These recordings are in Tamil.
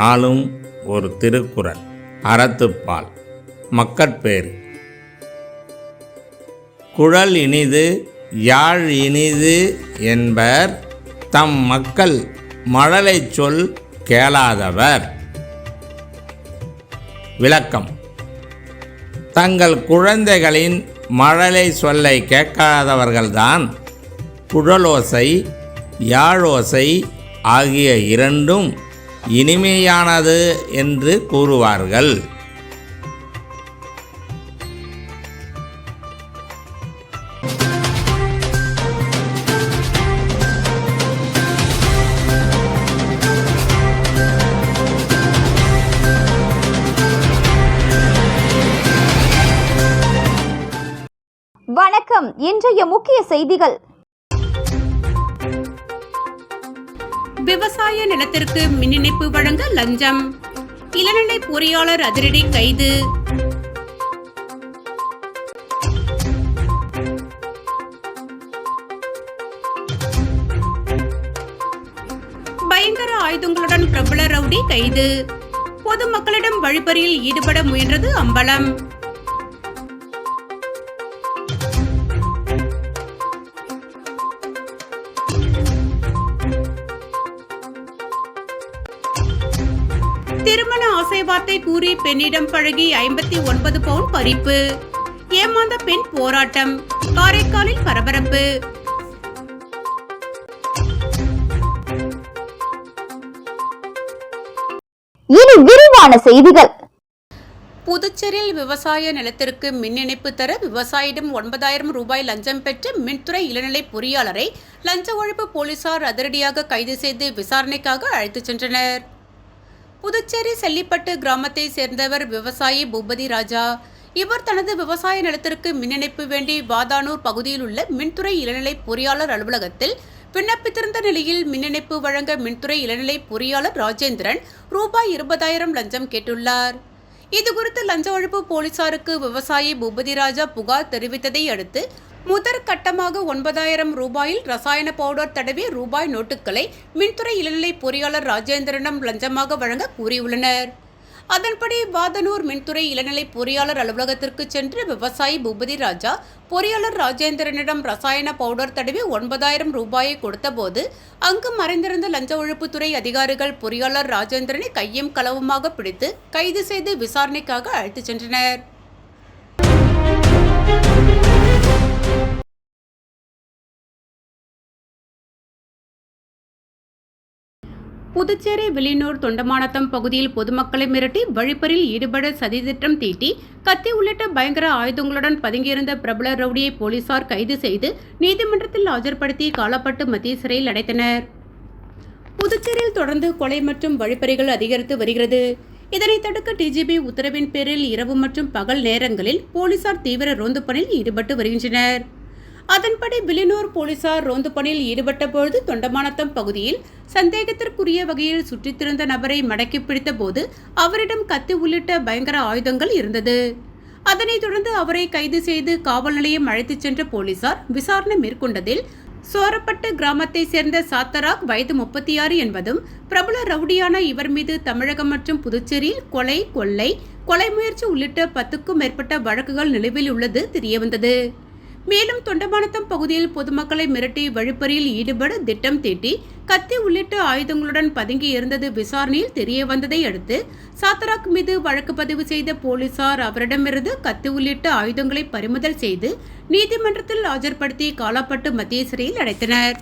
நாளும் ஒரு திருக்குறள் அறத்துப்பால் மக்கட்பேறு. குழல் இனிது யாழ் இனிது என்பர் தம் மக்கள் மழலைச் சொல் கேளாதவர். விளக்கம். தங்கள் குழந்தைகளின் மழலை சொல்லை கேட்காதவர்கள்தான் குழலோசை யாழோசை ஆகிய இரண்டும் இனிமையானது என்று கூறுவார்கள். வணக்கம். இன்றைய முக்கிய செய்திகள். விவசாய நிலத்திற்கு மின் இணைப்பு வழங்க லஞ்சம். இளநிலை பொறியாளர் அதிரடி கைது. பயங்கர ஆயுதங்களுடன் பிரபல ரவுடி கைது. பொதுமக்களிடம் வழிபறியில் ஈடுபட முயன்றது அம்பலம். வார்த்தை கூறி பெண்ணிடம் பழகி ஐம்பத்தி ஒன்பது பவுன் பறிப்பு. ஏமாந்த பெண் போராட்டம். காரைக்காலில் பரபரப்பு. இனி விரிவான செய்திகள். புதுச்சேரியில் விவசாய நிலத்திற்கு மின் இணைப்பு தர விவசாயிடம் ஒன்பதாயிரம் ரூபாய் லஞ்சம் பெற்ற மின்துறை இளநிலை பொறியாளரை லஞ்ச ஒழிப்பு போலீசார் அதிரடியாக கைது செய்து விசாரணைக்காக அழைத்துச் சென்றனர். புதுச்சேரி செல்லிப்பட்டு கிராமத்தை சேர்ந்தவர் விவசாயி பூபதி ராஜா. இவர் தனது விவசாய நிலத்திற்கு மின் இணைப்பு வேண்டி வாதானூர் பகுதியில் உள்ள மின்துறை இளநிலை பொறியாளர் அலுவலகத்தில் விண்ணப்பித்திருந்த நிலையில் மின் இணைப்பு வழங்க மின்துறை இளநிலை பொறியாளர் ராஜேந்திரன் ரூபாய் இருபதாயிரம் லஞ்சம் கேட்டுள்ளார். இதுகுறித்து லஞ்ச ஒழிப்பு போலீசாருக்கு விவசாயி பூபதி ராஜா புகார் தெரிவித்ததை அடுத்து முதற் கட்டமாக ஒன்பதாயிரம் ரூபாயில் ரசாயன பவுடர் தடவி ரூபாய் நோட்டுகளை மின்துறை இளநிலை பொறியாளர் ராஜேந்திரனிடம் லஞ்சமாக வழங்க கூறியுள்ளனர். அதன்படி வாதனூர் மின்துறை இளநிலை பொறியாளர் அலுவலகத்திற்கு சென்று விவசாயி பூபதி ராஜா பொறியாளர் ராஜேந்திரனிடம் ரசாயன பவுடர் தடவி ஒன்பதாயிரம் ரூபாயை கொடுத்தபோது அங்கு மறைந்திருந்த லஞ்ச ஒழிப்புத்துறை அதிகாரிகள் பொறியாளர் ராஜேந்திரனை கையும் களவுமாக பிடித்து கைது செய்து விசாரணைக்காக அழைத்துச் சென்றனர். புதுச்சேரி வெளியூர் தொண்டமானத்தம் பகுதியில் பொதுமக்களை மிரட்டி வழிப்பறில் ஈடுபட சதித்திட்டம் தீட்டி கத்தி உள்ளிட்ட பயங்கர ஆயுதங்களுடன் பதுங்கியிருந்த பிரபல ரவுடியை போலீசார் கைது செய்து நீதிமன்றத்தில் ஆஜர்படுத்தி காலப்பட்டு மத்திய சிறையில் அடைத்தனர். புதுச்சேரியில் தொடர்ந்து கொலை மற்றும் வழிப்பறிகள் அதிகரித்து வருகிறது. இதனை தடுக்க டிஜிபி உத்தரவின் பேரில் இரவு மற்றும் பகல் நேரங்களில் போலீசார் தீவிர ரோந்து பணியில் ஈடுபட்டு வருகின்றனர். அதன்படி பிலினூர் போலீசார் ரோந்து பணியில் ஈடுபட்ட பொழுது தொண்டமானத்தம் பகுதியில் சந்தேகத்திற்குரிய வகையில் சுற்றித்திருந்த நபரை மடக்கி பிடித்தபோது அவரிடம் கத்தி உள்ளிட்ட பயங்கர ஆயுதங்கள் இருந்தது. அதனைத் தொடர்ந்து அவரை கைது செய்து காவல் நிலையம் அழைத்துச் சென்ற போலீசார் விசாரணை மேற்கொண்டதில் சோரப்பட்டு கிராமத்தை சேர்ந்த சாத்தராக் வயது முப்பத்தி ஆறு என்பதும் பிரபல ரவுடியான இவர் மீது தமிழகம் மற்றும் புதுச்சேரியில் கொலை கொள்ளை கொலை முயற்சி உள்ளிட்ட பத்துக்கும் மேற்பட்ட வழக்குகள் நிலுவையில் உள்ளது தெரியவந்தது. மேலும் தொண்டமானத்தம் பகுதியில் பொதுமக்களை மிரட்டி வழிப்பறியில் ஈடுபட திட்டம் தீட்டி கத்தி உள்ளிட்ட ஆயுதங்களுடன் பதுங்கி இருந்தது விசாரணையில் தெரிய வந்ததை அடுத்து சாத்தராக் மீது வழக்கு பதிவு செய்த போலீசார் அவரிடமிருந்து கத்தி உள்ளிட்ட ஆயுதங்களை பறிமுதல் செய்து நீதிமன்றத்தில் ஆஜர்படுத்தி காலாப்பட்டு மத்திய சிறையில் அடைத்தனர்.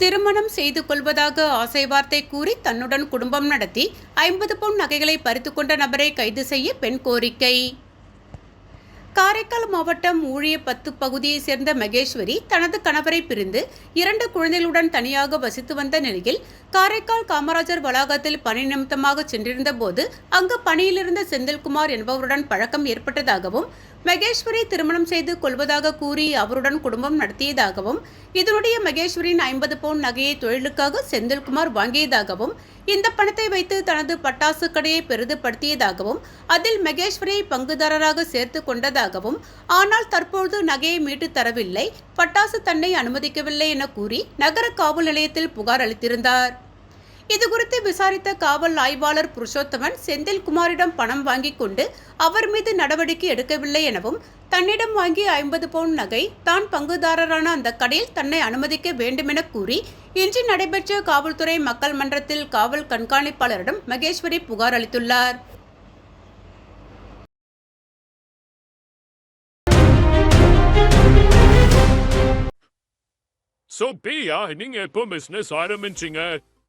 திருமணம் செய்து கொள்வதாக ஆசை வார்த்தை கூறி தன்னுடன் குடும்பம் நடத்தி ஐம்பது பவுன் நகைகளை பறித்துக்கொண்ட நபரை கைது செய்ய பெண் கோரிக்கை. காரைக்கால் மாவட்டம் ஊழியப்பத்து பகுதியைச் சேர்ந்த மகேஸ்வரி தனது கணவரை பிரிந்து இரண்டு குழந்தைகளுடன் தனியாக வசித்து வந்த நிலையில் காரைக்கால் காமராஜர் வளாகத்தில் பணி நிமித்தமாக சென்றிருந்த போது அங்கு பணியிலிருந்த செந்தில்குமார் என்பவருடன் பழக்கம் ஏற்பட்டதாகவும் மகேஸ்வரி திருமணம் செய்து கொள்வதாக கூறி அவருடன் குடும்பம் நடத்தியதாகவும் இதனுடைய மகேஸ்வரின் ஐம்பது பவுன் நகையை தொழிலுக்காக செந்தில்குமார் வாங்கியதாகவும் இந்த பணத்தை வைத்து தனது பட்டாசு கடையை பெரிதுபடுத்தியதாகவும் அதில் மகேஸ்வரியை பங்குதாரராக சேர்த்து கொண்டதாகவும் ஆனால் தற்போது நகையை மீட்டு தரவில்லை பட்டாசு தன்னை அனுமதிக்கவில்லை என கூறி நகர காவல் நிலையத்தில் புகார் அளித்திருந்தார். இதுகுறித்து விசாரித்த காவல் ஆய்வாளர் புருஷோத்தமன் செந்தில்குமாரிடம் பணம் வாங்கிக் கொண்டு அவர் மீது நடவடிக்கை எடுக்கவில்லை எனவும் தன்னிடம் வாங்கிய ஐம்பது பவுன் நகை தான் பங்குதாரரான அந்த கடையில் தன்னை அனுமதிக்க வேண்டுமென கூறி இன்று நடைபெற்ற காவல்துறை மக்கள் மன்றத்தில் காவல் கண்காணிப்பாளரிடம் மகேஸ்வரி புகார் அளித்துள்ளார். சோ பிரியா நீங்க எப்போ பிசினஸ் ஆரம்பிச்சீங்க?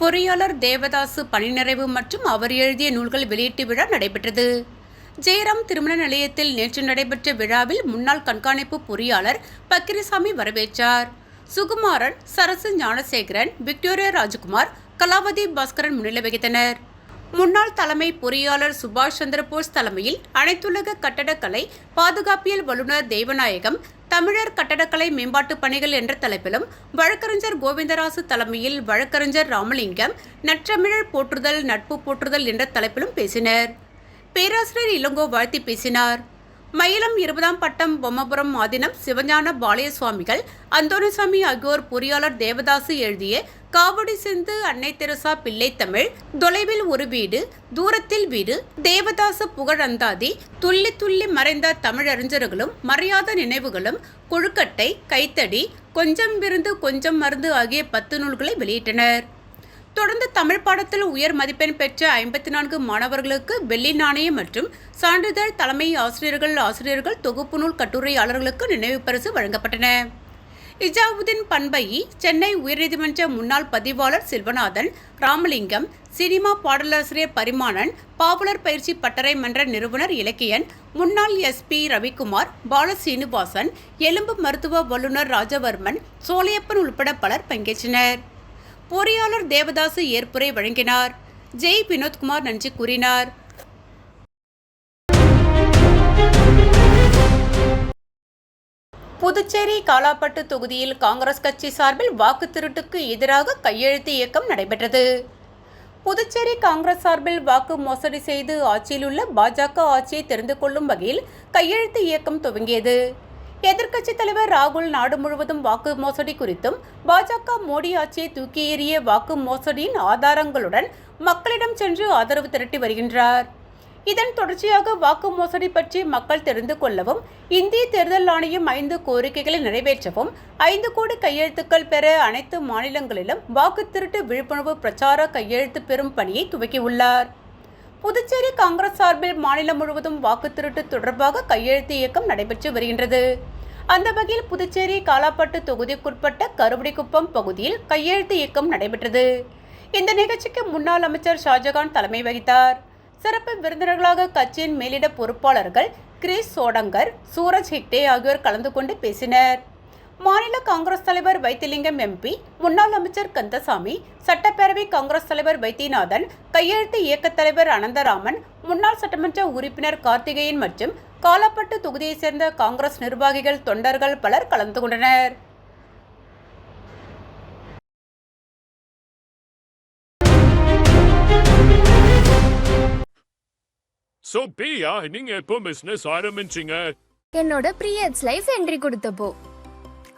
பொறியாளர் தேவதாசு பணிநிறைவு மற்றும் அவர் எழுதிய நூல்கள் வெளியீட்டு விழா நடைபெற்றது. ஜெயராம் திருமண நிலையத்தில் நேற்று நடைபெற்ற விழாவில் முன்னாள் கண்காணிப்பு பொறியாளர் பக்கிரிசாமி வரவேற்றார். சுகுமாரன் சரசு ஞானசேகரன் விக்டோரியா ராஜகுமார் கலாவதி பாஸ்கரன் முன்னிலை வகித்தனர். முன்னாள் தலைமை பொறியாளர் சுபாஷ் சந்திரபோஸ் தலைமையில் அனைத்துலக கட்டடக்கலை பாதுகாப்பியல் வல்லுநர் தேவநாயகம் தமிழர் கட்டடக்கலை மேம்பாட்டு பணிகள் என்ற தலைப்பிலும் வழக்கறிஞர் கோவிந்தராசு தலைமையில் வழக்கறிஞர் ராமலிங்கம் நற்றமிழர் போற்றுதல் நட்பு போற்றுதல் என்ற தலைப்பிலும் பேசினர். பேராசிரியர் இளங்கோ வாழ்த்தி பேசினார். மயிலம் இருபதாம் பட்டம் பொம்மபுரம் ஆதினம் சிவஞான பாளைய சுவாமிகள் ஆகியோர் பொறியாளர் தேவதாசு எழுதிய காவடி சிந்து அன்னை தெரசா பிள்ளை தமிழ் தொலைவில் ஒரு வீடு தூரத்தில் வீடு தேவதாச புகழந்தாதி துள்ளி துள்ளி மறைந்த தமிழறிஞர்களும் மறையாத நினைவுகளும் கொழுக்கட்டை கைத்தடி கொஞ்சம் விருந்து கொஞ்சம் மருந்து ஆகிய பத்து நூல்களை வெளியிட்டனர். தொடர்ந்து தமிழ் பாடத்தில் உயர் மதிப்பெண் பெற்ற ஐம்பத்தி நான்கு மாணவர்களுக்கு வெள்ளி நாணயம் மற்றும் சான்றிதழ் தலைமை ஆசிரியர்கள் ஆசிரியர்கள் தொகுப்பு நூல் கட்டுரையாளர்களுக்கு நினைவு பரிசு வழங்கப்பட்டன. இஜாவுதீன் பண்பையி சென்னை உயர்நீதிமன்ற முன்னாள் பதிவாளர் செல்வநாதன் ராமலிங்கம் சினிமா பாடலாசிரியர் பரிமாணன் பாப்புலர் பயிற்சி பட்டறை மன்ற நிறுவனர் இலக்கியன் முன்னாள் எஸ்பி ரவிக்குமார் பால சீனிவாசன் எலும்பு மருத்துவ வல்லுநர் ராஜவர்மன் சோலையப்பன் உள்பட பலர் பங்கேற்றனர். பொறியாளர் தேவதாசு ஏற்புரை வழங்கினார். ஜெய் வினோத்குமார் நன்றி கூறினார். புதுச்சேரி காலாப்பட்டு தொகுதியில் காங்கிரஸ் கட்சி சார்பில் வாக்கு திருட்டுக்கு எதிராக கையெழுத்து இயக்கம் நடைபெற்றது. புதுச்சேரி காங்கிரஸ் சார்பில் வாக்கு மோசடி செய்து ஆட்சியில் உள்ள பாஜக ஆட்சியை தெரிந்து கொள்ளும் வகையில் கையெழுத்து இயக்கம் துவங்கியது. எதிர்க்கட்சித் தலைவர் ராகுல் நாடு முழுவதும் வாக்கு மோசடி குறித்தும் பாஜக மோடி ஆட்சியை தூக்கி எறிய வாக்கு மோசடியின் ஆதாரங்களுடன் மக்களிடம் சென்று ஆதரவு திரட்டி வருகின்றார். இதன் தொடர்ச்சியாக வாக்கு மோசடி பற்றி மக்கள் தெரிந்து கொள்ளவும் இந்திய தேர்தல் ஆணையம் ஐந்து கோரிக்கைகளை நிறைவேற்றவும் ஐந்து கோடி கையெழுத்துக்கள் பெற அனைத்து மாநிலங்களிலும் வாக்கு திருட்டு விழிப்புணர்வு பிரச்சார கையெழுத்து பெறும் பணியை துவக்கியுள்ளார். புதுச்சேரி காங்கிரஸ் சார்பில் மாநிலம் முழுவதும் வாக்கு திருட்டு தொடர்பாக கையெழுத்து இயக்கம் நடைபெற்று வருகின்றது. அந்த வகையில் புதுச்சேரி காலாப்பட்டு தொகுதிக்குட்பட்ட கருவடிக்குப்பம் பகுதியில் கையெழுத்து இயக்கம் நடைபெற்றது. இந்த நிகழ்ச்சிக்கு முன்னாள் அமைச்சர் ஷாஜகான் தலைமை வகித்தார். சிறப்பு விருந்தினர்களாக கட்சியின் மேலிட பொறுப்பாளர்கள் கிரீஸ் சோடங்கர் சூரஜ் ஹெக்டே ஆகியோர் கலந்து கொண்டு பேசினர். மாநில காங்கிரஸ் தலைவர் வைத்திலிங்கம் எம்பி முன்னாள் அமைச்சர் கந்தசாமி சட்டப்பேரவை காங்கிரஸ் தலைவர் வைத்தியநாதன் கையெழுத்து இயக்கத் தலைவர் அனந்தராமன் முன்னாள் சட்டமன்ற உறுப்பினர் கார்த்திகேயன் மற்றும் காலாப்பட்டு தொகுதியைச் சேர்ந்த காங்கிரஸ் நிர்வாகிகள் தொண்டர்கள் பலர் கலந்து கொண்டனர். சோ பிரியா நீங்க எப்போ பிசினஸ் ஆரம்பிச்சீங்க? என்னோட periods life entry கொடுத்தப்போ.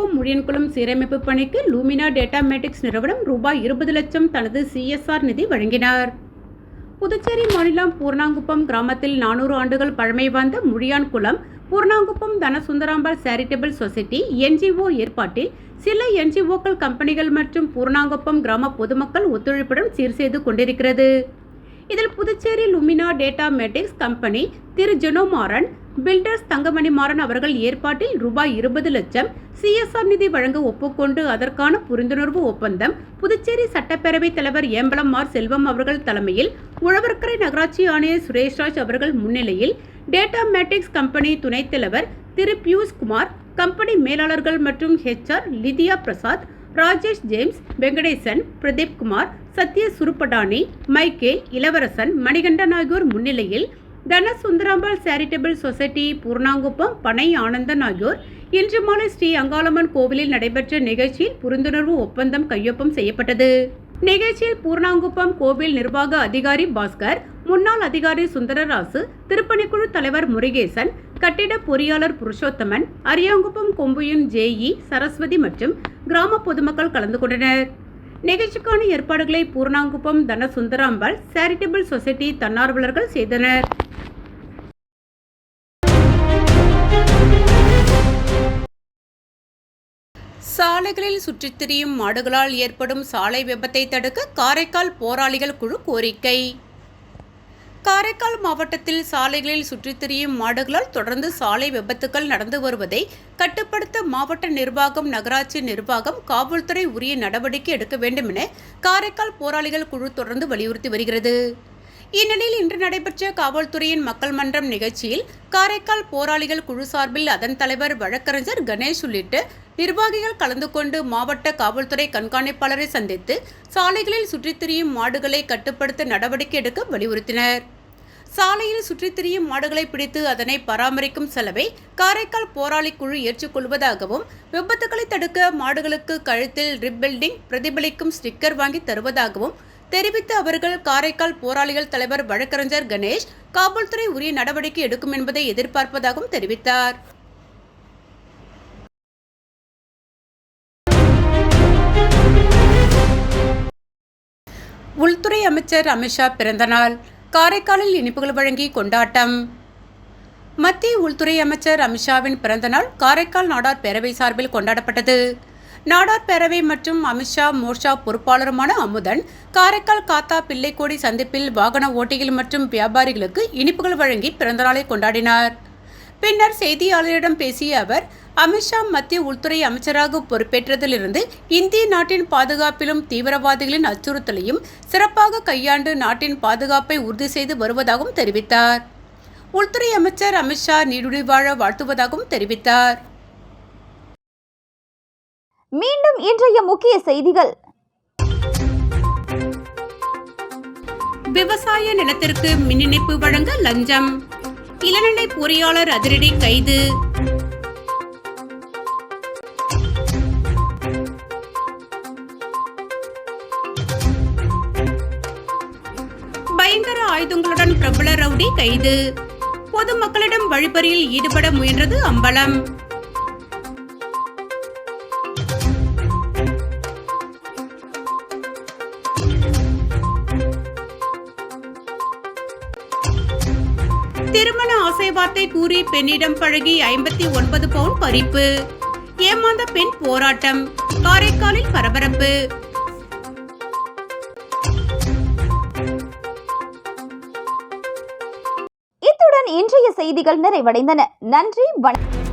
Pooranankuppam Muzhiyankulam சீரமைப்பு பணிக்கு லூமினா டேட்டா மேட்டிக்ஸ் நிறுவனம் ரூபாய் இருபது லட்சம் தனது சிஎஸ்ஆர் நிதி வழங்கினார். புதுச்சேரி மாநிலம் பூர்ணாங்குப்பம் கிராமத்தில் நானூறு ஆண்டுகள் பழமை வாய்ந்த Muzhiyankulam Pooranankuppam Dhanasundarambal charitable society NGO ஏற்பாட்டில் சில என்ஜிஓக்கள் கம்பெனிகள் மற்றும் பூர்ணாங்குப்பம் கிராம பொதுமக்கள் ஒத்துழைப்புடன் சீர் செய்து கொண்டிருக்கிறது. இதில் Puducherry Lumina Datamatics company Thiru. Jenomaran builders Thangamani Maran அவர்கள் ஏற்பாட்டில் ரூபாய் இருபது லட்சம் சிஎஸ்ஆர் நிதி வழங்க ஒப்புக்கொண்டு அதற்கான புரிந்துணர்வு ஒப்பந்தம். புதுச்சேரி சட்டப்பேரவைத் தலைவர் ஏம்பலம் ஆர் செல்வம் அவர்கள் தலைமையில் உழவர்கரை நகராட்சி ஆணையர் சுரேஷ்ராஜ் அவர்கள் முன்னிலையில் டேட்டா மேட்டிக்ஸ் கம்பெனி துணைத் தலைவர் திரு பியூஷ் குமார் கம்பெனி மேலாளர்கள் மற்றும் HR Lydia Prasad Rajesh James Venkatesan Pradeep Kumar Sathya Suruppadani Michael Ilavarasan Manikandan ஆகியோர் முன்னிலையில் தன சுந்தராம்பாள் சேரிட்டபிள் சொசைட்டி பூர்ணாங்குப்பம் பனை ஆனந்தன் ஆகியோர் இன்று மாலை ஸ்ரீ அங்காளம்மன் கோவிலில் நடைபெற்ற நிகழ்ச்சியில் புரிந்துணர்வு ஒப்பந்தம் கையொப்பம் செய்யப்பட்டது. நிகழ்ச்சியில் பூர்ணாங்குப்பம் கோவில் நிர்வாக அதிகாரி பாஸ்கர் முன்னாள் அதிகாரி சுந்தரராசு திருப்பணிக்குழு தலைவர் முருகேசன் கட்டிட பொறியாளர் புருஷோத்தமன் அரியாங்குப்பம் கொம்புயின் ஜேஇ சரஸ்வதி மற்றும் கிராம பொதுமக்கள் கலந்து கொண்டனர். நிகழ்ச்சிக்கான ஏற்பாடுகளை பூர்ணாங்குப்பம் தன சுந்தராம்பாள் சேரிட்டபிள் சொசைட்டி தன்னார்வலர்கள் செய்தனர். சாலைகளில் சுற்றித் திரியும் மாடுகளால் ஏற்படும் சாலை விபத்தை தடுக்க காரைக்கால் போராளிகள் குழு கோரிக்கை. காரைக்கால் மாவட்டத்தில் சாலைகளில் சுற்றித் திரியும் மாடுகளால் தொடர்ந்து சாலை விபத்துக்கள் நடந்து வருவதை கட்டுப்படுத்த மாவட்ட நிர்வாகம் நகராட்சி நிர்வாகம் காவல்துறை உரிய நடவடிக்கை எடுக்க வேண்டும் என காரைக்கால் போராளிகள் குழு தொடர்ந்து வலியுறுத்தி வருகிறது. இந்நிலையில் இன்று நடைபெற்ற காவல்துறையின் மக்கள் மன்றம் நிகழ்ச்சியில் காரைக்கால் போராளிகள் குழு சார்பில் அதன் தலைவர் வழக்கறிஞர் கணேஷ் உள்ளிட்டு நிர்வாகிகள் கலந்து கொண்டு மாவட்ட காவல்துறை கண்காணிப்பாளரை சந்தித்து சாலைகளில் சுற்றித் திரியும் மாடுகளை கட்டுப்படுத்த நடவடிக்கை எடுக்க வலியுறுத்தினர். சாலையில் சுற்றித் திரியும் மாடுகளை பிடித்து அதனை பராமரிக்கும் செலவை காரைக்கால் போராளி குழு ஏற்றுக்கொள்வதாகவும் விபத்துகளை தடுக்க மாடுகளுக்கு கழுத்தில் ரிப்பெல்டிங் பிரதிபலிக்கும் ஸ்டிக்கர் வாங்கி தருவதாகவும் தெரிவித்த அவர்கள் காரைக்கால் போராளிகள் தலைவர் வழக்கறிஞர் கணேஷ் காவல்துறை உரிய நடவடிக்கை எடுக்கும் என்பதை எதிர்பார்ப்பதாகவும் தெரிவித்தார். உள்துறை அமைச்சர் அமித்ஷா பிறந்தநாள் காரைக்காலில் இனிப்புகள் வழங்கி கொண்டாட்டம். மத்திய உள்துறை அமைச்சர் அமித்ஷாவின் பிறந்தநாள் காரைக்கால் நாடார் பேரவை சார்பில் கொண்டாடப்பட்டது. நாடார் பேரவை மற்றும் அமித்ஷா மோர்ஷா பொறுப்பாளருமான அமுதன் காரைக்கால் காத்தா பிள்ளைக்கோடி சந்திப்பில் வாகன ஓட்டிகள் மற்றும் வியாபாரிகளுக்கு இனிப்புகள் வழங்கி பிறந்தநாளை கொண்டாடினார். பின்னர் செய்தியாளரிடம் பேசிய அவர் அமித்ஷா மத்திய உள்துறை அமைச்சராக பொறுப்பேற்றதிலிருந்து இந்திய நாட்டின் பாதுகாப்பிலும் தீவிரவாதிகளின் அச்சுறுத்தலையும் சிறப்பாக கையாண்டு நாட்டின் பாதுகாப்பை உறுதி செய்து வருவதாகவும் தெரிவித்தார். உள்துறை அமைச்சர் அமித்ஷா நீடுழி வாழ வாழ்த்துவதாகவும் தெரிவித்தார். மீண்டும் இன்றைய முக்கிய செய்திகள். விவசாய நிலத்திற்கு மின் இணைப்பு வழங்க லஞ்சம். இளநிலை பொறியாளர் அதிரடி கைது. பயங்கர ஆயுதங்களுடன் பிரபல ரவுடி கைது. பொதுமக்களிடம் வழிபறியில் ஈடுபட முயன்றது அம்பலம். ஆசை வார்த்தை கூறி பெண்ணிடம் பழகி ஐம்பத்தி ஒன்பது பவுன் பறிப்பு. ஏமாந்த பெண் போராட்டம். காரைக்காலில் பரபரப்பு. இத்துடன் இன்றைய செய்திகள் நிறைவடைந்தன. நன்றி வணக்கம்.